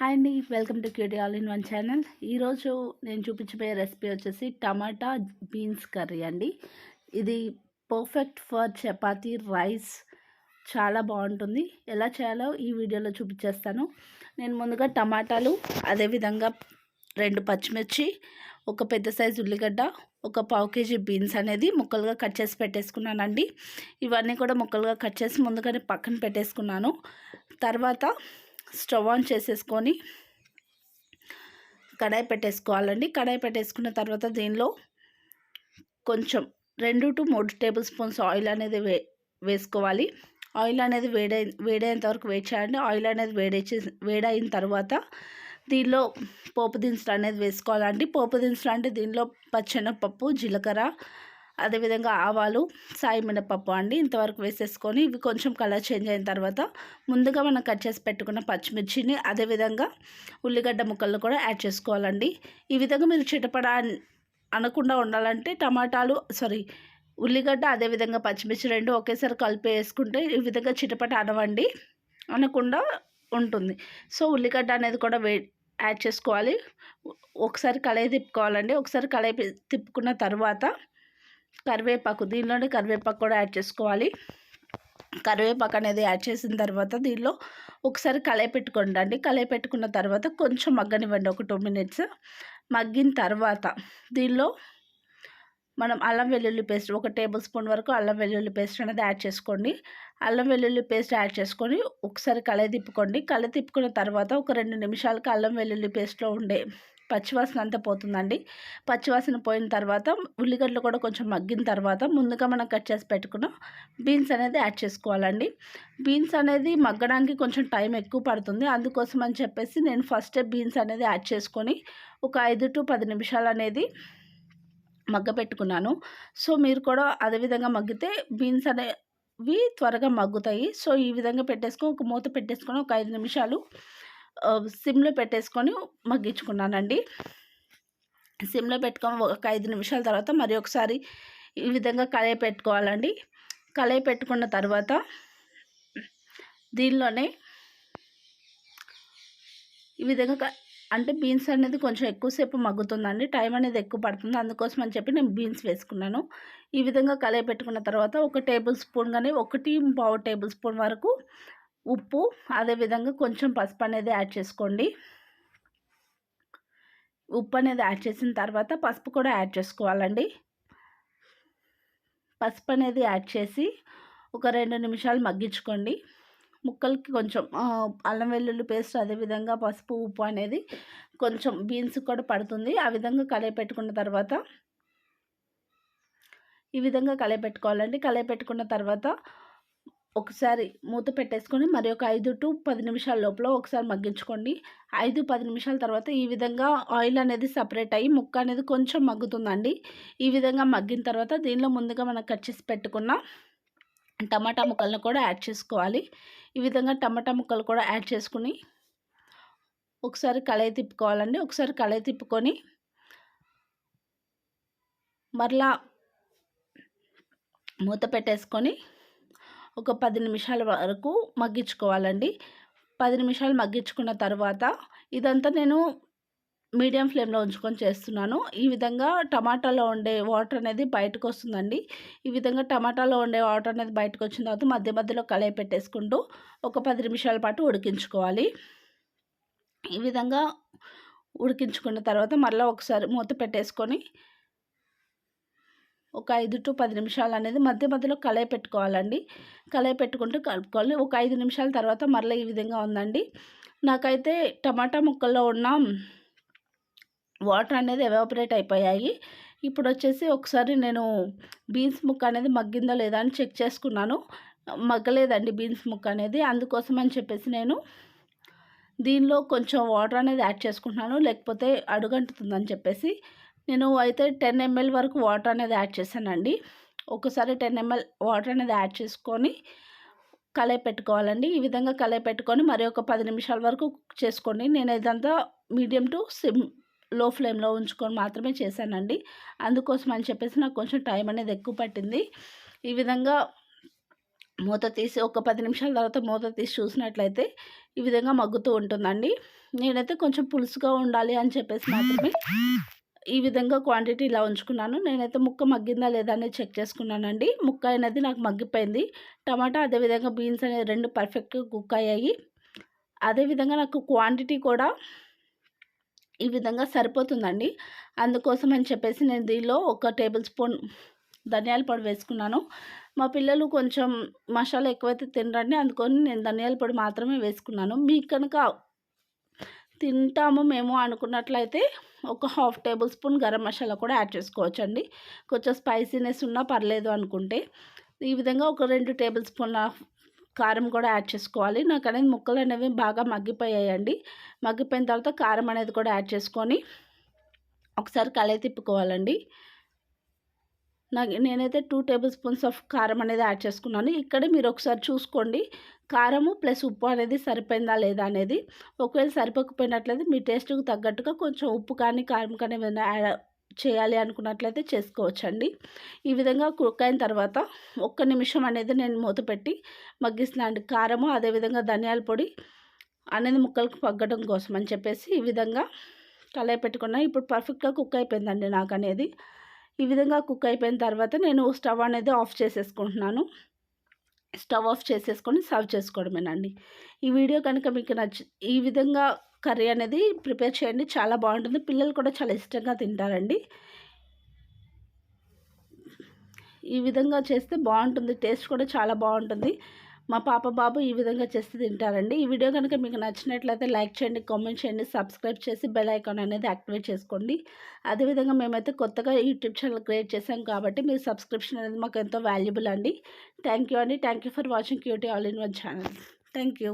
Hi అండి welcome to cutie all in one channel ఈరోజు నేను చూపించబోయే రెసిపీ వచ్చేసి టమాటా బీన్స్ కర్రీ అండి. ఇది పర్ఫెక్ట్ ఫర్ చపాతీ రైస్ చాలా బాగుంటుంది. ఎలా చేయాలో ఈ వీడియోలో చూపించేస్తాను. నేను ముందుగా టమాటాలు అదేవిధంగా రెండు పచ్చిమిర్చి ఒక పెద్ద సైజు ఉల్లిగడ్డ ఒక పావు కేజీ బీన్స్ అనేది ముక్కలుగా కట్ చేసి పెట్టేసుకున్నానండి. ఇవన్నీ కూడా ముక్కలుగా కట్ చేసి ముందుగానే పక్కన పెట్టేసుకున్నాను. తర్వాత స్టవ్ ఆన్ చేసేసుకొని కడాయి పెట్టేసుకోవాలండి. కడాయి పెట్టేసుకున్న తర్వాత దీనిలో కొంచెం రెండు టు మూడు టేబుల్ స్పూన్స్ ఆయిల్ అనేది వే వేసుకోవాలి. ఆయిల్ అనేది వేడై వేడైనంత వరకు వేడి చేయాలండి ఆయిల్ అనేది వేడేసి వేడైన తర్వాత దీనిలో పోపు దినుసులు అనేది వేసుకోవాలండి. పోపు దినుసులు అంటే దీనిలో పచ్చెనపప్పు జీలకర్ర అదేవిధంగా ఆవాలు సాయి మినపప్పు అండి ఇంతవరకు వేసేసుకొని ఇవి కొంచెం కలర్ చేంజ్ అయిన తర్వాత ముందుగా మనం కట్ చేసి పెట్టుకున్న పచ్చిమిర్చిని అదేవిధంగా ఉల్లిగడ్డ ముక్కలను కూడా యాడ్ చేసుకోవాలండి. ఈ విధంగా మీరు చిటపడ అనకుండా ఉండాలంటే టమాటాలు సారీ ఉల్లిగడ్డ అదేవిధంగా పచ్చిమిర్చి రెండు ఒకేసారి కలిపి వేసుకుంటే ఈ విధంగా చిటపట అనవండి అనకుండా ఉంటుంది. సో ఉల్లిగడ్డ అనేది కూడా వే యాడ్ చేసుకోవాలి. ఒకసారి కళాయి తిప్పుకోవాలండి. ఒకసారి కళాయి తిప్పుకున్న తర్వాత కరివేపాకు దీనిలోనే కరివేపాకు కూడా యాడ్ చేసుకోవాలి. కరివేపాకు అనేది యాడ్ చేసిన తర్వాత దీనిలో ఒకసారి కలయి పెట్టుకోండి అండి కలయి పెట్టుకున్న తర్వాత కొంచెం మగ్గనివ్వండి ఒక టూ మినిట్స్. మగ్గిన తర్వాత దీనిలో మనం అల్లం వెల్లుల్లి పేస్ట్ ఒక టేబుల్ స్పూన్ వరకు అల్లం వెల్లుల్లి పేస్ట్ అనేది యాడ్ చేసుకోండి. అల్లం వెల్లుల్లి పేస్ట్ యాడ్ చేసుకొని ఒకసారి కలయి తిప్పుకోండి. కళ తిప్పుకున్న తర్వాత ఒక రెండు నిమిషాలకి అల్లం వెల్లుల్లి పేస్ట్లో ఉండే పచ్చివాసన అంతా పోతుందండి. పచ్చివాసన పోయిన తర్వాత ఉల్లిగడ్డలు కూడా కొంచెం మగ్గిన తర్వాత ముందుగా మనం కట్ చేసి పెట్టుకున్న బీన్స్ అనేది యాడ్ చేసుకోవాలండి. బీన్స్ అనేది మగ్గడానికి కొంచెం టైం ఎక్కువ పడుతుంది. అందుకోసం అని చెప్పేసి నేను ఫస్ట్ బీన్స్ అనేది యాడ్ చేసుకొని ఒక ఐదు టు పది నిమిషాలు అనేది మగ్గ పెట్టుకున్నాను సో మీరు కూడా అదేవిధంగా మగ్గితే బీన్స్ అనేవి త్వరగా మగ్గుతాయి. సో ఈ విధంగా పెట్టేసుకొని ఒక మూత పెట్టేసుకొని ఒక ఐదు నిమిషాలు సిమ్లో పెట్టేసుకొని మగ్గించుకున్నానండి. సిమ్లో పెట్టుకొని ఒక ఐదు నిమిషాల తర్వాత మరి ఒకసారి ఈ విధంగా కలయి పెట్టుకోవాలండి. కలయి పెట్టుకున్న తర్వాత దీనిలోనే ఈ విధంగా అంటే బీన్స్ అనేది కొంచెం ఎక్కువసేపు మగ్గుతుందండి. టైం అనేది ఎక్కువ పడుతుంది. అందుకోసం అని చెప్పి నేను బీన్స్ వేసుకున్నాను. ఈ విధంగా కలయి పెట్టుకున్న తర్వాత ఒక టేబుల్ స్పూన్ కానీ ఒకటి పావు టేబుల్ స్పూన్ వరకు ఉప్పు అదేవిధంగా కొంచెం పసుపు అనేది యాడ్ చేసుకోండి. ఉప్పు అనేది యాడ్ చేసిన తర్వాత పసుపు కూడా యాడ్ చేసుకోవాలండి. పసుపు అనేది యాడ్ చేసి ఒక రెండు నిమిషాలు మగ్గించుకోండి. ముక్కలకి కొంచెం అల్లం వెల్లుల్లి పేస్ట్ అదేవిధంగా పసుపు ఉప్పు అనేది కొంచెం బీన్స్ కూడా పడుతుంది. ఆ విధంగా కలయి పెట్టుకున్న తర్వాత ఈ విధంగా కలయి పెట్టుకోవాలండి. కలయి పెట్టుకున్న తర్వాత ఒకసారి మూత పెట్టేసుకొని మరి ఒక ఐదు టు పది నిమిషాల లోపల ఒకసారి మగ్గించుకోండి. ఐదు పది నిమిషాల తర్వాత ఈ విధంగా ఆయిల్ అనేది సపరేట్ అయ్యి ముక్క అనేది కొంచెం మగ్గుతుందండి. ఈ విధంగా మగ్గిన తర్వాత దీనిలో ముందుగా మనం కట్ చేసి పెట్టుకున్న టమాటా ముక్కలను కూడా యాడ్ చేసుకోవాలి. ఈ విధంగా టమాటా ముక్కలు కూడా యాడ్ చేసుకుని ఒకసారి కళాయి తిప్పుకోవాలండి. ఒకసారి కళాయి తిప్పుకొని మరలా మూత పెట్టేసుకొని ఒక పది నిమిషాల వరకు మగ్గించుకోవాలండి. పది నిమిషాలు మగ్గించుకున్న తర్వాత ఇదంతా నేను మీడియం ఫ్లేమ్లో ఉంచుకొని చేస్తున్నాను. ఈ విధంగా టమాటాలో ఉండే వాటర్ అనేది బయటకు వస్తుందండి ఈ విధంగా టమాటాలో ఉండే వాటర్ అనేది బయటకు వచ్చిన తర్వాత మధ్య మధ్యలో కలయి పెట్టేసుకుంటూ ఒక పది నిమిషాల పాటు ఉడికించుకోవాలి. ఈ విధంగా ఉడికించుకున్న తర్వాత మళ్ళీ ఒకసారి మూత పెట్టేసుకొని ఒక ఐదు టు పది నిమిషాలు అనేది మధ్య మధ్యలో కలయి పెట్టుకోవాలండి. కలయి పెట్టుకుంటూ కలుపుకోవాలి. ఒక ఐదు నిమిషాల తర్వాత మరలా ఈ విధంగా ఉందండి. నాకైతే టమాటా ముక్కల్లో ఉన్న వాటర్ అనేది ఎవాపరేట్ అయిపోయాయి. ఇప్పుడు వచ్చేసి ఒకసారి నేను బీన్స్ ముక్క అనేది మగ్గిందో లేదా అని చెక్ చేసుకున్నాను. మగ్గలేదండి బీన్స్ ముక్క అనేది. అందుకోసం అని చెప్పేసి నేను దీనిలో కొంచెం వాటర్ అనేది యాడ్ చేసుకుంటున్నాను. లేకపోతే అడుగంటుతుందని చెప్పేసి నేను అయితే టెన్ ఎంఎల్ వరకు వాటర్ అనేది యాడ్ చేశానండి. ఒకసారి టెన్ ఎంఎల్ వాటర్ అనేది యాడ్ చేసుకొని కలయి పెట్టుకోవాలండి. ఈ విధంగా కలయి పెట్టుకొని మరి ఒక పది నిమిషాల వరకు కుక్ చేసుకోండి. నేను ఇదంతా మీడియం టు సిమ్లో ఫ్లేమ్లో ఉంచుకొని మాత్రమే చేశానండి. అందుకోసం అని చెప్పేసి నాకు కొంచెం టైం అనేది ఎక్కువ పట్టింది. ఈ విధంగా మూత తీసి ఒక పది నిమిషాల తర్వాత మూత తీసి చూసినట్లయితే ఈ విధంగా మగ్గుతూ ఉంటుందండి. నేనైతే కొంచెం పులుసుగా ఉండాలి అని చెప్పేసి మాత్రమే ఈ విధంగా క్వాంటిటీ ఇలా ఉంచుకున్నాను. నేనైతే ముక్క మగ్గిందా లేదా అనేది చెక్ చేసుకున్నానండి. ముక్క అనేది నాకు మగ్గిపోయింది. టమాటా అదేవిధంగా బీన్స్ అనేది రెండు పర్ఫెక్ట్గా కుక్ అయ్యాయి. అదేవిధంగా నాకు క్వాంటిటీ కూడా ఈ విధంగా సరిపోతుందండి. అందుకోసం అని చెప్పేసి నేను దీనిలో ఒక టేబుల్ స్పూన్ ధనియాల పొడి వేసుకున్నాను. మా పిల్లలు కొంచెం మసాలా ఎక్కువైతే తినరండి. అందుకని నేను ధనియాల పొడి మాత్రమే వేసుకున్నాను. మీకు కనుక తింటాము మేము అనుకున్నట్లయితే ఒక half tablespoon garam masala కూడా యాడ్ చేసుకోవచ్చండి. కొంచెం స్పైసీనెస్ ఉన్నా పర్లేదు అనుకుంటే. ఈ విధంగా ఒక రెండు టేబుల్ స్పూన్ల కారం కూడా యాడ్ చేసుకోవాలి. నాకు అనేది ముక్కలు అనేవి బాగా మగ్గిపోయాయండి. మగ్గిపోయిన తర్వాత కారం అనేది కూడా యాడ్ చేసుకొని ఒకసారి కలయి తిప్పుకోవాలండి. నాకు నేనైతే టూ టేబుల్ స్పూన్స్ ఆఫ్ కారం అనేది యాడ్ చేసుకున్నాను. ఇక్కడ మీరు ఒకసారి చూసుకోండి. కారము ప్లస్ ఉప్పు అనేది సరిపోయిందా లేదా అనేది. ఒకవేళ సరిపోకపోయినట్లయితే మీ టేస్ట్కి తగ్గట్టుగా కొంచెం ఉప్పు కానీ కారం కానీ ఏమైనా యాడ్ చేయాలి అనుకున్నట్లయితే చేసుకోవచ్చండి. ఈ విధంగా కుక్ అయిన తర్వాత ఒక్క నిమిషం అనేది నేను మూత పెట్టి మగ్గిస్తున్నాను కారము అదేవిధంగా ధనియాల పొడి అనేది ముక్కలకు పగ్గడం కోసం అని చెప్పేసి ఈ విధంగా కలయి పెట్టుకున్నా. ఇప్పుడు పర్ఫెక్ట్గా కుక్ అయిపోయిందండి నాకు అనేది ఈ విధంగా కుక్ అయిపోయిన తర్వాత నేను స్టవ్ అనేది ఆఫ్ చేసేసుకుంటున్నాను. స్టవ్ ఆఫ్ చేసేసుకొని సర్వ్ చేసుకోవడమేనండి. ఈ వీడియో కనుక మీకు నచ్చి ఈ విధంగా కర్రీ అనేది ప్రిపేర్ చేయండి. చాలా బాగుంటుంది. పిల్లలు కూడా చాలా ఇష్టంగా తింటారండి. ఈ విధంగా చేస్తే బాగుంటుంది. టేస్ట్ కూడా చాలా బాగుంటుంది. మా పాప బాబు ఈ విధంగా చేసి తింటారండి. ఈ వీడియో కనుక మీకు నచ్చినట్లయితే లైక్ చేయండి కామెంట్ చేయండి సబ్స్క్రైబ్ చేసి బెల్ ఐకాన్ అనేది యాక్టివేట్ చేసుకోండి. అదేవిధంగా మేమైతే కొత్తగా యూట్యూబ్ ఛానల్ క్రియేట్ చేసాం కాబట్టి మీరు సబ్స్క్రిప్షన్ అనేది మాకు ఎంతో వాల్యుబుల్ అండి. థ్యాంక్ యూ అండి. Thank you for watching cutie all in one channel. Thank you.